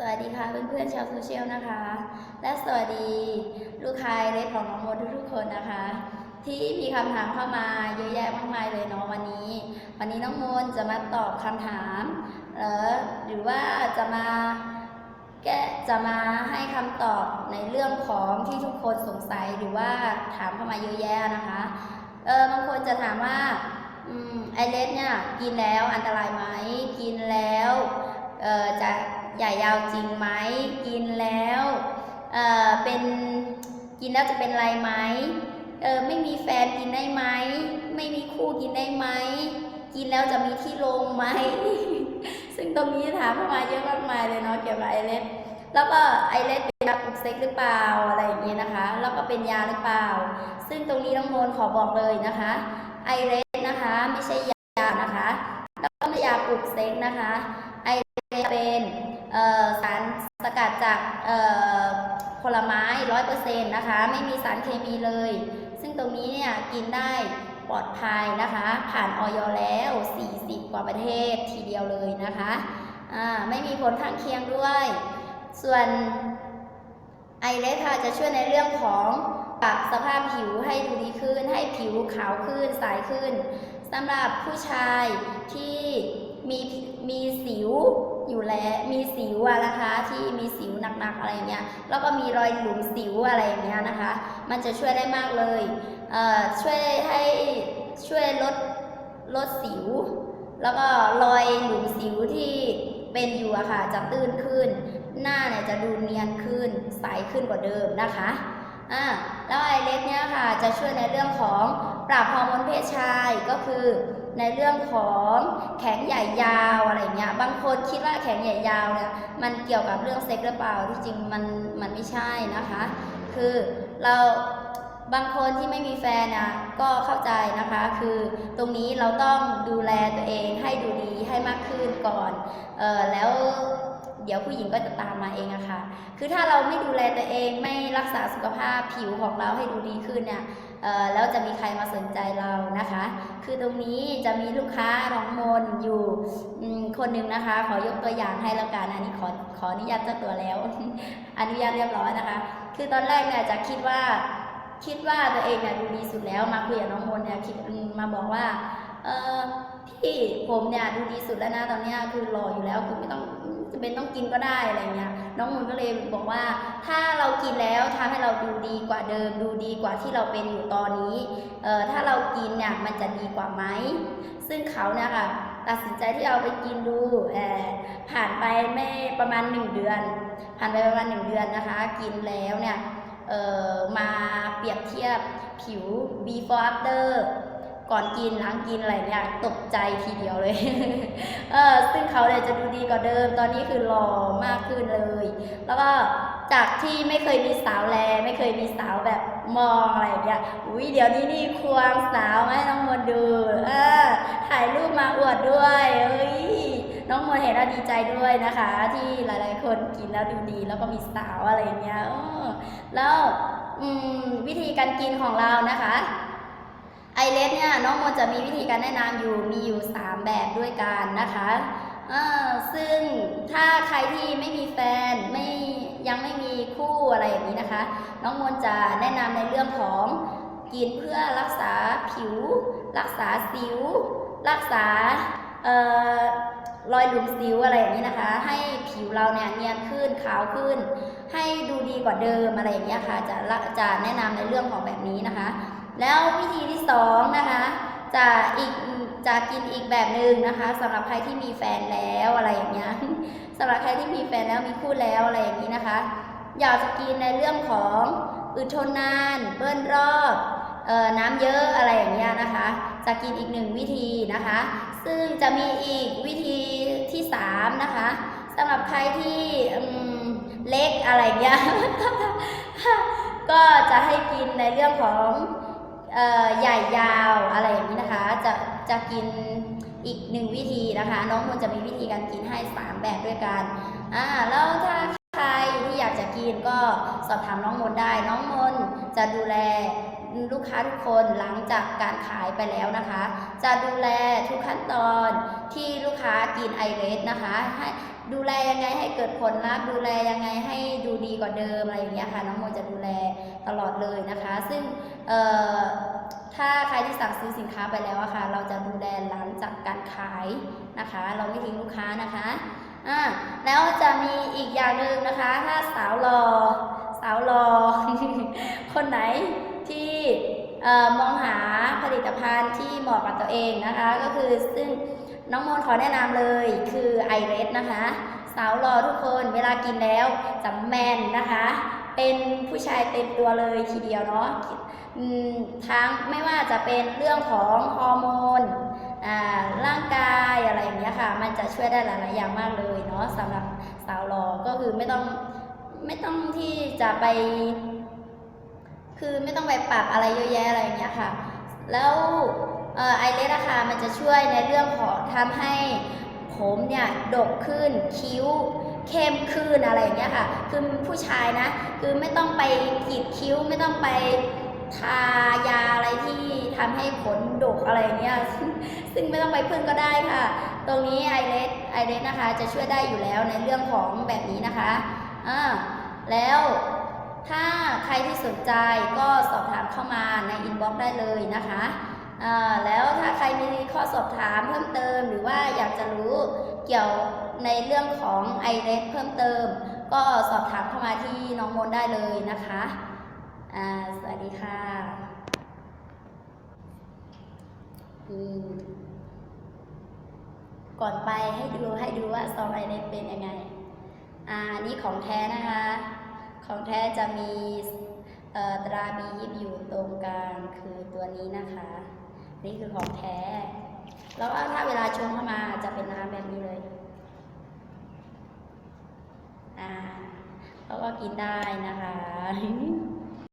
สวัสดีค่ะเพื่อนๆชาวโซเชียลนะคะ และสวัสดีลูกค้าเล็กของน้องโมทุกๆคนนะคะ ที่มีคำถามเข้ามาเยอะแยะมากมายเลยเนาะวันนี้ วันนี้น้องโมนจะมาตอบคำถามเออหรือว่าจะมาแกจะมาให้คำตอบในเรื่องของที่ทุกคนสงสัยหรือว่าถามเข้ามาเยอะแยะนะคะเออบางคนจะถามว่าอืมไอเลสเนี่ยกินแล้วอันตรายไหมกินแล้ว จะใหญ่ยาวจริงไหมกินแล้วเเป็นกินแล้วจะเป็นไรไหมเออไม่มีแฟนกินได้ไหมไม่มีคู่กินได้ไหมกินแล้วจะมีที่ลงไหม ซึ่งตรงนี้ถามเข้ามาเยอะมากมายเลยเนาะเกี่ยวกับไอเลสแล้วก็ไอเลสเป็นยาปลุกเซ็กหรือเปล่าอะไรอย่างเงี้ยนะคะ แล้วก็เป็นยาหรือเปล่า ซึ่งตรงนี้น้องโมนขอบอกเลยนะคะไอเลสนะคะไม่ใช่ยานะคะแล้วก็ไม่ยาปลุกเซ็กนะคะ เป็นสารสกัดจากผลไม้ร้อยเปอร์เซ็นต์นะคะ ไม่มีสารเคมีเลย ซึ่งตรงนี้เนี่ยกินได้ปลอดภัยนะคะ ผ่านออยแล้ว 40 กว่าประเทศทีเดียวเลยนะคะไม่มีผลข้างเคียงด้วย ส่วนไอเลสค่ะจะช่วยในเรื่องของปรับสภาพผิวให้ดูดีขึ้น ให้ผิวขาวขึ้น ใสขึ้นสำหรับผู้ชายที่มีมีสิว อยู่แล้วมีสิวอะนะคะ ที่มีสิวหนักๆอะไรอย่างเงี้ยแล้วก็มีรอยหลุมสิวอะไรอย่างเงี้ยนะคะ มันจะช่วยได้มากเลยเอ่อช่วยให้ช่วยลดลดสิว แล้วก็รอยหลุมสิวที่เป็นอยู่อะค่ะจะตื้นขึ้น หน้าเนี่ยจะดูเนียนขึ้นใสขึ้นกว่าเดิมนะคะอ่าแล้วไอเลสเนี่ยค่ะจะช่วยในเรื่องของปรับฮอร์โมนเพศชายก็คือ ในเรื่องของแขนใหญ่ยาวอะไรเงี้ย บางคนคิดว่าแขนใหญ่ยาวเนี่ยมันเกี่ยวกับเรื่องเซ็กหรือเปล่า ที่จริงมันมันไม่ใช่นะคะ คือเราบางคนที่ไม่มีแฟนนะก็เข้าใจนะคะ คือตรงนี้เราต้องดูแลตัวเองให้ดูดีให้มากขึ้นก่อน เออแล้ว เดี๋ยวผู้หญิงก็จะตามมาเองอะค่ะ คือถ้าเราไม่ดูแลตัวเองไม่รักษาสุขภาพผิวของเราให้ดูดีขึ้นเนี่ยแล้วจะมีใครมาสนใจเรานะคะ คือตรงนี้จะมีลูกค้าน้องมนอยู่คนหนึ่งนะคะ ขอยกตัวอย่างให้แล้วกันอันนี้ขอขออนุญาตเจ้าตัวแล้ว อนุญาตเรียบร้อยนะคะ คือตอนแรกเนี่ยจะคิดว่าคิดว่าตัวเองเนี่ยดูดีสุดแล้วมาคุยกับน้องมนเนี่ยคิดมาบอกว่า เออพี่ผมเนี่ยดูดีสุดแล้วนะตอนนี้คือหล่ออยู่แล้วคือไม่ต้องจะเป็นต้องกินก็ได้อะไรเงี้ย น้องมนก็เลยบอกว่า ถ้าเรากินแล้วทำให้เราดูดีกว่าเดิม ดูดีกว่าที่เราเป็นอยู่ตอนนี้เออถ้าเรากินเนี่ยมันจะดีกว่าไหมซึ่งเขาเนี่ยค่ะตัดสินใจที่เอาไปกินดูเออผ่านไปไม่ประมาณหนึ่งเดือน ผ่านไปประมาณหนึ่งเดือนนะคะ กินแล้วเนี่ยเออมาเปรียบเทียบผิว before after ก่อนกินหลังกินอะไรเนี่ยตกใจทีเดียวเลย เออซึ่งเขาเนี่ยจะดูดีกว่าเดิม ตอนนี้คือหล่อมากขึ้นเลย แล้วก็จากที่ไม่เคยมีสาวแล ไม่เคยมีสาวแบบมองอะไรเงี้ย อุ้ยเดี๋ยวนี้นี่ควงสาวมาให้น้องมนดู เออถ่ายรูปมาอวดด้วยเอ้ยน้องมนเห็นแล้วดีใจด้วยนะคะ ที่หลาย ๆ คนกินแล้วดูดีแล้วก็มีสาวอะไรอย่างเงี้ยแล้วอืมวิธีการกินของเรานะคะ ไอเลสเนี่ยน้องมนจะมีวิธีการแนะนำอยู่มีอยู่ 3 แบบด้วยกันนะคะซึ่งถ้าใครที่ไม่มีแฟนไม่ยังไม่มีคู่อะไรอย่างนี้นะคะ น้องมนจะแนะนำในเรื่องของกินเพื่อรักษาผิว รักษาสิว รักษาออรอยหลุมสิวอะไรอย่างนี้นะคะ ให้ผิวเราเนี่ยเนียนขึ้นขาวขึ้น ให้ดูดีกว่าเดิมอะไรอย่างเงี้ค่ะจะจะแนะนำในเรื่องของแบบนี้นะคะ แล้ววิธีที่สองนะคะจะอีกจะกินอีกแบบหนึ่งนะคะสำหรับใครที่มีแฟนแล้วอะไรอย่างเงี้ยสำหรับใครที่มีแฟนแล้วมีคู่แล้วอะไรอย่างนี้นะคะ อยากจะกินในเรื่องของอึดทนนาน เบิ้ลรอบออน้ำเยอะอะไรอย่างเงี้ยนะคะ จะกินอีกหนึ่งวิธีนะคะ ซึ่งจะมีอีกวิธีที่สามนะคะสำหรับใครที่เล็กอะไรเงี้ยก็จะให้กินในเรื่องของ ใหญ่ยาวอะไรอย่างนี้นะคะ จะจะกินอีกหนึ่งวิธีนะคะ น้องมนจะมีวิธีการกินให้สามแบบด้วยกันอ่าแล้วถ้าใครที่อยากจะกินก็สอบถามน้องมนได้ น้องมนจะดูแล ลูกค้าทุกคนหลังจากการขายไปแล้วนะคะ จะดูแลทุกขั้นตอนที่ลูกค้ากินไอเรสนะคะให้ดูแลยังไงให้เกิดผลลัพธ์ดูแลยังไงให้ดูดีกว่าเดิมอะไรอย่างเงี้ยค่ะน้องโมจะดูแลตลอดเลยนะคะ ซึ่งถ้าใครที่สั่งซื้อสินค้าไปแล้วอะค่ะ เราจะดูแลหลังจากการขายนะคะ เราไม่ทิ้งลูกค้านะคะอ่าแล้วจะมีอีกอย่างหนึ่งนะคะ ถ้าสาวรอสาวรอคนไหน ที่มองหาผลิตภัณฑ์ที่เหมาะกับตัวเองนะคะ ก็คือซึ่งน้องโมนขอแนะนำเลยคือไอเรสนะคะ สาวรอทุกคนเวลากินแล้วจะแมนนะคะ เป็นผู้ชายเต็มตัวเลยทีเดียวเนาะทั้งไม่ว่าจะเป็นเรื่องของฮอร์โมนร่างกายอะไรอย่างเงี้ยค่ะ มันจะช่วยได้หลายๆอย่างมากเลยเนาะสำหรับสาวรอก็คือไม่ต้องไม่ต้องที่จะไป คือไม่ต้องไปปรับอะไรเยอะแยะอะไรอย่างเงี้ยค่ะ แล้วไอเลสอะค่ะมันจะช่วยในเรื่องของทำให้ผมเนี่ยดกขึ้นคิ้วเข้มขึ้นอะไรอย่างเงี้ยค่ะ คือผู้ชายนะ คือไม่ต้องไปกรีดคิ้วไม่ต้องไปทายาอะไรที่ทำให้ขนดกอะไรเงี้ยซึ่งซึ่งไม่ต้องไปพึ่งก็ได้ค่ะ ตรงนี้ไอเลสไอเลสนะคะจะช่วยได้อยู่แล้วในเรื่องของแบบนี้นะคะอ่าแล้ว ถ้าใครที่สนใจก็สอบถามเข้ามาในอินบ็อกซ์ได้เลยนะคะแล้วถ้าใครมีข้อสอบถามเพิ่มเติม หรือว่าอยากจะรู้เกี่ยวในเรื่องของไอเรสเพิ่มเติม ก็สอบถามเข้ามาที่น้องมนได้เลยนะคะสวัสดีค่ะก่อนไปให้ดูให้ดูว่าซองไอเรสเป็นยังไง อ่าอันนี่ของแท้นะคะ ของแท้จะมีตราบียิบอยู่ตรงกลางคือตัวนี้นะคะ นี่คือของแท้ แล้วถ้าเวลาชงเข้ามาจะเป็นน้ำแบบนี้เลยอ่าแล้วก็กินได้นะคะ